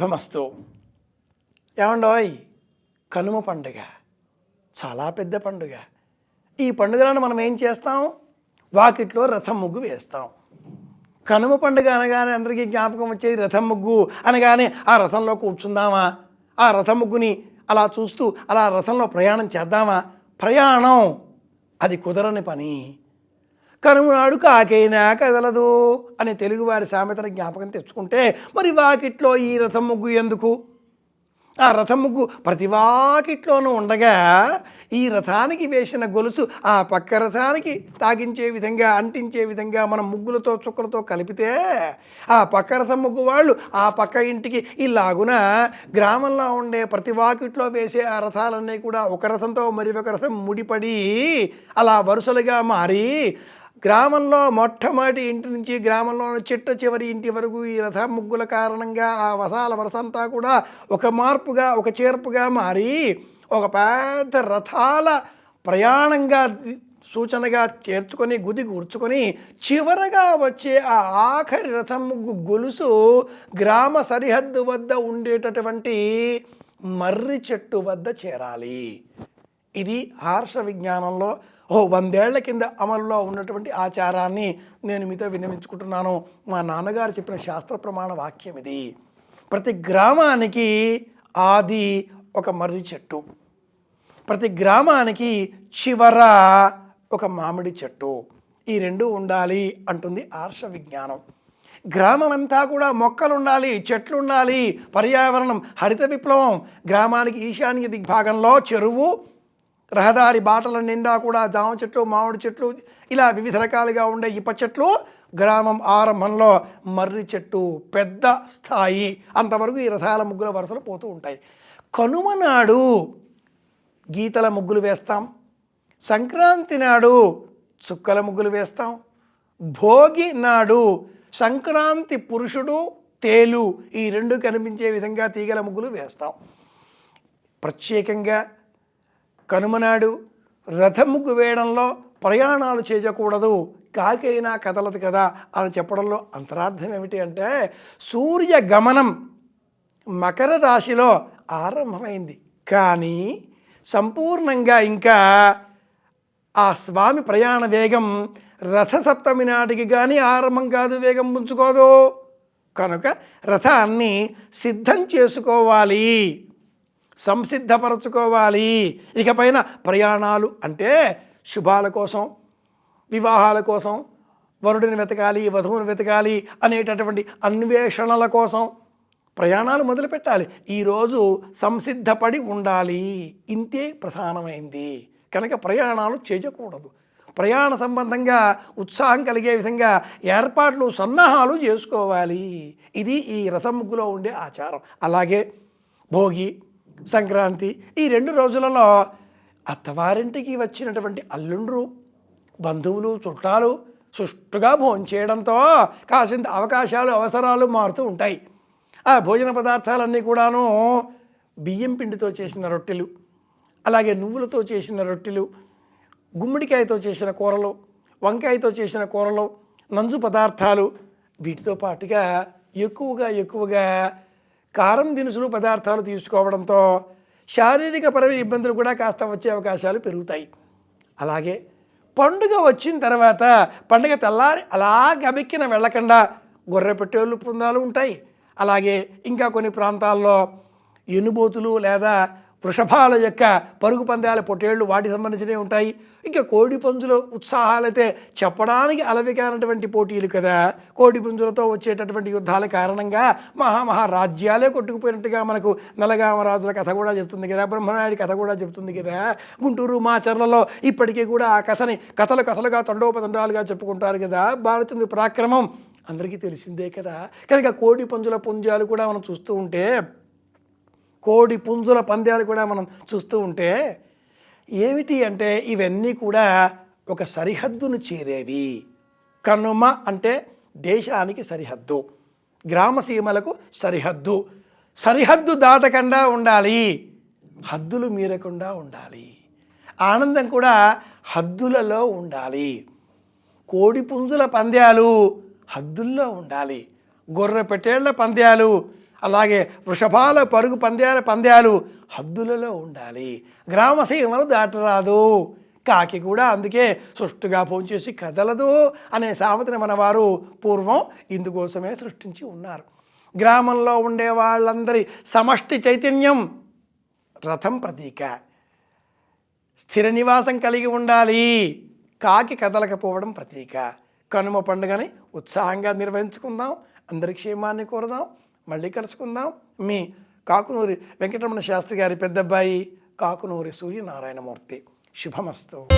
శుభమస్తు ఏమండోయ్ కనుమ పండుగ. చాలా పెద్ద పండుగ. ఈ పండుగలను మనం ఏం చేస్తాం? వాకిట్లో రథం ముగ్గు వేస్తాం. కనుమ పండుగ అనగానే అందరికీ జ్ఞాపకం వచ్చేది రథం ముగ్గు అనగానే ఆ రథంలో కూర్చుందామా? ఆ రథం ముగ్గుని అలా చూస్తూ అలా రథంలో ప్రయాణం చేద్దామా? ప్రయాణం అది కుదరని పని. కనుమనాడు కాకైనా కదలదు అనే తెలుగువారి సామెతల జ్ఞాపకం తెచ్చుకుంటే మరి వాకిట్లో ఈ రథం ముగ్గు ఎందుకు? ఆ రథం ముగ్గు ప్రతి వాకిట్లోనూ ఉండగా ఈ రథానికి వేసిన గొలుసు ఆ పక్క రథానికి తాగించే విధంగా అంటించే విధంగా మనం ముగ్గులతో చుక్కలతో కలిపితే ఆ పక్క రథం ముగ్గు వాళ్ళు ఆ పక్క ఇంటికి ఇలాగున గ్రామంలో ఉండే ప్రతి వాకిట్లో వేసే ఆ రథాలన్నీ కూడా ఒక రథంతో మరి ఒక రథం ముడిపడి అలా వరుసలుగా మారి గ్రామంలో మొట్టమొదటి ఇంటి నుంచి గ్రామంలో చిట్ట చివరి ఇంటి వరకు ఈ రథ ముగ్గుల కారణంగా ఆ వసాల వరసంతా కూడా ఒక మార్పుగా ఒక చేర్పుగా మారి ఒక పెద్ద రథాల ప్రయాణంగా సూచనగా చేర్చుకొని గుది గుర్చుకొని చివరగా వచ్చే ఆ ఆఖరి రథం ముగ్గు గొలుసు గ్రామ సరిహద్దు వద్ద ఉండేటటువంటి మర్రి చెట్టు వద్ద చేరాలి. ఇది హర్ష విజ్ఞానంలో ఓ వందేళ్ళ కింద అమలులో ఉన్నటువంటి ఆచారాన్ని నేను మీతో విన్నవించుకుంటున్నాను. మా నాన్నగారు చెప్పిన శాస్త్ర ప్రమాణ వాక్యం ఇది. ప్రతి గ్రామానికి ఆది ఒక మర్రి చెట్టు. ప్రతి గ్రామానికి చివర ఒక మామిడి చెట్టు. ఈ రెండు ఉండాలి అంటుంది ఆర్ష విజ్ఞానం. గ్రామం అంతా కూడా మొక్కలు ఉండాలి చెట్లు ఉండాలి పర్యావరణం హరిత విప్లవం. గ్రామానికి ఈశాన్య దిగ్భాగంలో చెరువు రహదారి బాటల నిండా కూడా జామ చెట్లు మామిడి చెట్లు ఇలా వివిధ రకాలుగా ఉండే ఇప్ప చెట్లు గ్రామం ఆరంభంలో మర్రి చెట్టు పెద్ద స్థాయి. అంతవరకు ఈ రథాల ముగ్గుల వరుసలు పోతూ ఉంటాయి. కనుమ నాడు గీతల ముగ్గులు వేస్తాం. సంక్రాంతి నాడు చుక్కల ముగ్గులు వేస్తాం. భోగి నాడు సంక్రాంతి పురుషుడు తేలు ఈ రెండు కనిపించే విధంగా తీగల ముగ్గులు వేస్తాం. ప్రత్యేకంగా కనుమనాడు రథం ముగ్గు వేయడంలో ప్రయాణాలు చేయకూడదు. కాకైనా కదలదు కదా అని చెప్పడంలో అంతరార్థం ఏమిటి అంటే సూర్య గమనం మకర రాశిలో ఆరంభమైంది. కానీ సంపూర్ణంగా ఇంకా ఆ స్వామి ప్రయాణ వేగం రథసప్తమి నాటికి కానీ ఆరంభం కాదు వేగం ఉంచుకోదు కనుక రథాన్ని సిద్ధం చేసుకోవాలి. సంసిద్ధపరచుకోవాలి. ఇకపైన ప్రయాణాలు అంటే శుభాల కోసం వివాహాల కోసం వరుడిని వెతకాలి వధువుని వెతకాలి అనేటటువంటి అన్వేషణల కోసం ప్రయాణాలు మొదలుపెట్టాలి. ఈరోజు సంసిద్ధపడి ఉండాలి. ఇంతే ప్రధానమైంది. కనుక ప్రయాణాలు చేయకూడదు. ప్రయాణ సంబంధంగా ఉత్సాహం కలిగే విధంగా ఏర్పాట్లు సన్నాహాలు చేసుకోవాలి. ఇది ఈ రథం ముగ్గులో ఉండే ఆచారం. అలాగే భోగి సంక్రాంతి. ఈ రెండు రోజులలో అత్తవారింటికి వచ్చినటువంటి అల్లుండ్రు బంధువులు చుట్టాలు సుష్టుగా భోంచేయడంతో కాసింత అవకాశాలు అవసరాలు మారుతూ ఉంటాయి. ఆ భోజన పదార్థాలన్నీ కూడాను బియ్యం పిండితో చేసిన రొట్టెలు అలాగే నువ్వులతో చేసిన రొట్టెలు గుమ్మడికాయతో చేసిన కూరలు వంకాయతో చేసిన కూరలు నంజు పదార్థాలు వీటితో పాటుగా ఎక్కువగా ఎక్కువగా కారం దినుసులు పదార్థాలు తీసుకోవడంతో శారీరక పరమైన ఇబ్బందులు కూడా కాస్త వచ్చే అవకాశాలు పెరుగుతాయి. అలాగే పండుగ వచ్చిన తర్వాత పండుగ తెల్లారి అలా గబెక్కిన వెళ్ళకుండా గొర్రె పెట్టేళ్ళు బృందాలు ఉంటాయి. అలాగే ఇంకా కొన్ని ప్రాంతాల్లో ఎనుబోతులు లేదా వృషభాల యొక్క పరుగు పందాల పొట్టేళ్ళు వాటికి సంబంధించినవి ఉంటాయి. ఇంకా కోడి పుంజుల ఉత్సాహాలైతే చెప్పడానికి అలవికానటువంటి పోటీలు కదా. కోడి పుంజులతో వచ్చేటటువంటి యుద్ధాల కారణంగా మహామహా రాజ్యాలే కొట్టుకుపోయినట్టుగా మనకు నలగామరాజుల కథ కూడా చెప్తుంది కదా. బ్రహ్మనాయుడి కథ కూడా చెప్తుంది కదా. గుంటూరు మాచర్లలో ఇప్పటికీ కూడా ఆ కథని కథలు కథలుగా తండోపతండాలుగా చెప్పుకుంటారు కదా. బాలచంద్ర పరాక్రమం అందరికీ తెలిసిందే కదా. కనుక కోడి పుంజుల పుంజాలు కూడా మనం చూస్తూ ఉంటే కోడి పుంజుల పందాలు కూడా మనం చూస్తూ ఉంటే ఏమిటి అంటే ఇవన్నీ కూడా ఒక సరిహద్దును చేరేవి. కనుమ అంటే దేశానికి సరిహద్దు గ్రామసీమలకు సరిహద్దు. సరిహద్దు దాటకుండా ఉండాలి హద్దులు మీరకుండా ఉండాలి. ఆనందం కూడా హద్దులలో ఉండాలి. కోడి పుంజుల పంద్యాలు హద్దుల్లో ఉండాలి. గొర్రె పెట్టేళ్ళ పంద్యాలు అలాగే వృషభాల పరుగు పందాల పందాలు హద్దులలో ఉండాలి. గ్రామ సీమలు దాటరాదు. కాకి కూడా అందుకే సుష్టుగా పోంచేసి కదలదు అనే సామెతని మన వారు పూర్వం ఇందుకోసమే సృష్టించి ఉన్నారు. గ్రామంలో ఉండే వాళ్ళందరి సమష్టి చైతన్యం రథం ప్రతీక. స్థిర నివాసం కలిగి ఉండాలి. కాకి కదలకపోవడం ప్రతీక. కనుమ పండుగని ఉత్సాహంగా నిర్వహించుకుందాం. అందరి క్షేమాన్ని కోరుదాం. మళ్ళీ కలుసుకుందాం. మీ కాకునూరి వెంకటరమణ శాస్త్రి గారి పెద్దబ్బాయి కాకునూరి సూర్యనారాయణమూర్తి. శుభమస్తు.